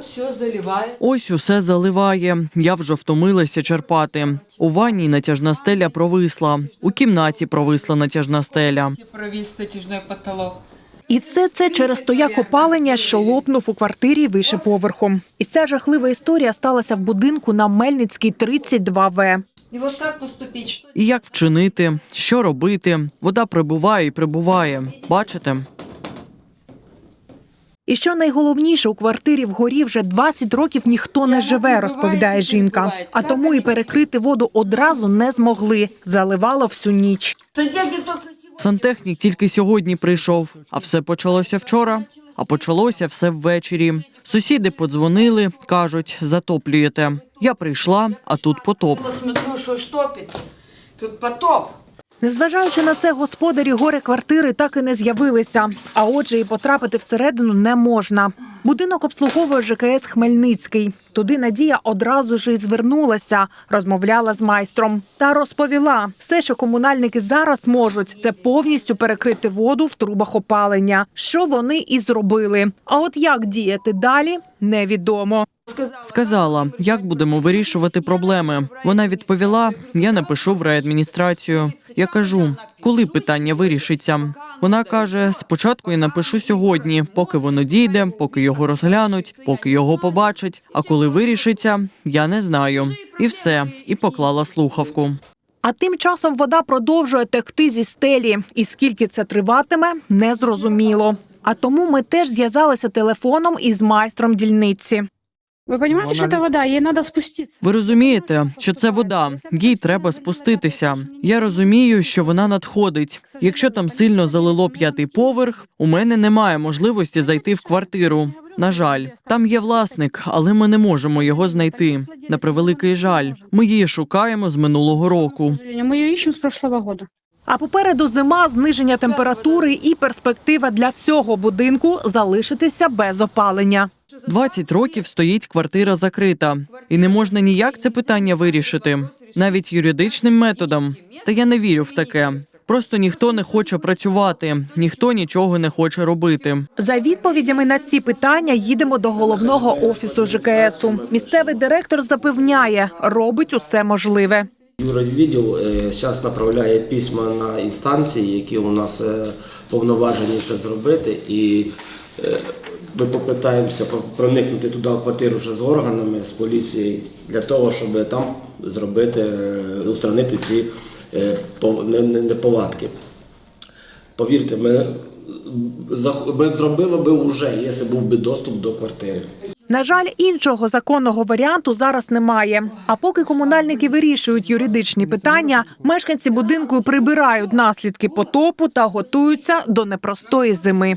вот все заливает. Ось усе заливає. Я вже втомилася черпати. У ванній натяжна стеля провисла. У кімнаті провисла натяжна стеля. Провис натяжной потолок. І все це через стояк опалення, що лопнув у квартирі вище поверхом. І ця жахлива історія сталася в будинку на Мельницькій 32В. И вот как поступить? І як вчинити, що робити? Вода прибуває і прибуває. Бачите? І що найголовніше, у квартирі вгорі вже 20 років ніхто не живе, розповідає жінка. А тому і перекрити воду одразу не змогли. Заливало всю ніч. Сантехник только сегодня. Сантехнік тільки сьогодні прийшов, а все почалося вчора. А почалося все ввечері. Сусіди подзвонили, кажуть, затоплюєте. Я прийшла, а тут потоп. Посмотрю. Тут потоп. Незважаючи на це, господарі горе квартири так і не з'явилися. А отже, і потрапити всередину не можна. Будинок обслуговує ЖКС Хмельницький. Туди Надія одразу ж і звернулася, розмовляла з майстром та розповіла, все, що комунальники зараз можуть, це повністю перекрити воду в трубах опалення. Що вони і зробили. А от як діяти далі, невідомо. Сказала, як будемо вирішувати проблеми. Вона відповіла: я напишу в райадміністрацію. Я кажу, коли питання вирішиться. Вона каже: спочатку я напишу сьогодні, поки воно дійде, поки його розглянуть, поки його побачать. А коли вирішиться, я не знаю. І все, і поклала слухавку. А тим часом вода продовжує текти зі стелі, і скільки це триватиме, незрозуміло. А тому ми теж зв'язалися телефоном із майстром дільниці. Вы понимаете, что это вода? Ей надо спуститься. Ви розумієте, що це вода, їй треба спуститися. Я розумію, що вона надходить. Якщо там сильно залило п'ятий поверх, у мене немає можливості зайти в квартиру. На жаль, там є власник, але ми не можемо його знайти. На превеликий жаль, ми її шукаємо з минулого К року. сожалению, Мы ее ищем с прошлого года. А попереду зима, зниження температури і перспектива для всього будинку залишитися без опалення. 20 років стоїть квартира закрита, і не можна ніяк це питання вирішити, навіть юридичним методом. Та я не вірю в таке. Просто ніхто не хоче працювати, ніхто нічого не хоче робити. За відповідями на ці питання їдемо до головного офісу ЖКСу. Місцевий директор запевняє, робить усе можливе. Юрвідділ зараз направляє письма на інстанції, які у нас е, повноважені це зробити, і е, ми попитаємося проникнути туди в квартиру вже з органами, з поліцією, для того, щоб там зробити, е, устранити ці е, неполадки. Повірте, ми, ми зробили би вже, якщо був би доступ до квартири. На жаль, іншого законного варіанту зараз немає. А поки комунальники вирішують юридичні питання, мешканці будинку прибирають наслідки потопу та готуються до непростої зими.